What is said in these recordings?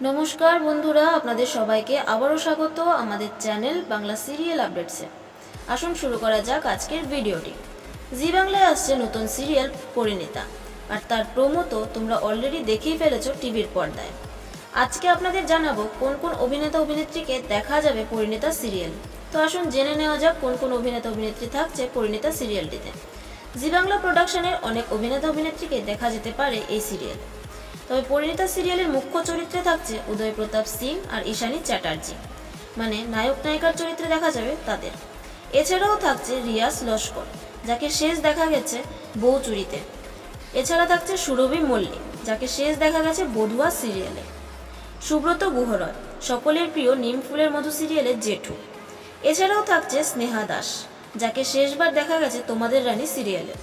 নমস্কার বন্ধুরা, আপনাদের সবাইকে আবারও স্বাগত আমাদের চ্যানেল বাংলা সিরিয়াল আপডেটসে। আসুন শুরু করা যাক আজকের ভিডিওটি। জি বাংলায় আসছে নতুন সিরিয়াল পরিণীতা। আর তার প্রোমো তো তোমরা অলরেডি দেখেই ফেলেছো টিভির পর্দায়। আজকে আপনাদের জানাব কোন কোন অভিনেতা অভিনেত্রীকে দেখা যাবে পরিণীতা সিরিয়াল। তো আসুন জেনে নেওয়া যাক কোন কোন অভিনেতা অভিনেত্রী থাকছে পরিণীতা সিরিয়ালটিতে। জি বাংলা প্রোডাকশনের অনেক অভিনেতা অভিনেত্রীকে দেখা যেতে পারে এই সিরিয়ালে। তবে পরিণীতা সিরিয়ালের মুখ্য চরিত্রে থাকছে উদয় প্রতাপ সিং আর ঈশানী চ্যাটার্জি। মানে নায়ক নায়িকার চরিত্রে দেখা যাবে তাদের। এছাড়াও থাকছে রিয়াজ লস্কর, যাকে শেষ দেখা গেছে বউ চুরিতে এছাড়া থাকছে সুরভি মল্লিক, যাকে শেষ দেখা গেছে বধুয়া সিরিয়ালে। সুব্রত গুহরয়, সকলের প্রিয় নিম ফুলের মধু সিরিয়ালের জেঠু। এছাড়াও থাকছে স্নেহা দাস, যাকে শেষবার দেখা গেছে তোমাদের রানী সিরিয়ালে।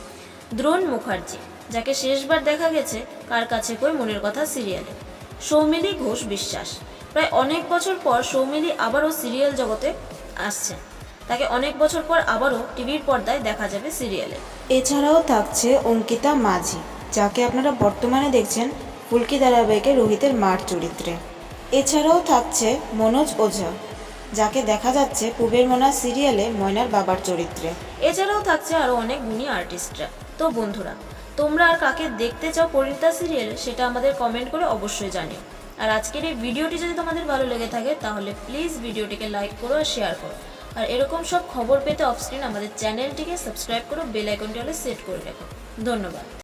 দ্রোণ মুখার্জি যাকে শেষবার দেখা গেছে কার কাছে কই মনের কথা সিরিয়ালে। সৌমিলি ঘোষ বিশ্বাস। প্রায় অনেক বছর পর সৌমিলি আবারও সিরিয়াল জগতে আসছে। তাকে অনেক বছর পর আবারও টিভির পর্দায় দেখা যাবে সিরিয়ালে। এছাড়াও থাকছে অঙ্কিতা মাঝি যাকে আপনারা বর্তমানে দেখছেন ফুলকি ধারাবাহিকে রোহিতের মার চরিত্রে। এছাড়াও থাকছে মনোজ ওঝা যাকে দেখা যাচ্ছে পূবের মনা সিরিয়ালে ময়নার বাবার চরিত্রে। এছাড়াও থাকছে আরও অনেক গুণী আর্টিস্টরা। তো বন্ধুরা তোমরা আর কাকে দেখতে চাও পরিণীতা সিরিয়াল সেটা আমাদের কমেন্ট করে অবশ্যই জানিও। আর আজকের এই ভিডিওটি যদি তোমাদের ভালো লেগে থাকে, তাহলে প্লিজ ভিডিওটিকে লাইক করো আর শেয়ার করো। আর এরকম সব খবর পেতে অফস্ক্রিন আমাদের চ্যানেলটিকে সাবস্ক্রাইব করো বেল আইকনটি হলে সেট করে রাখো। ধন্যবাদ।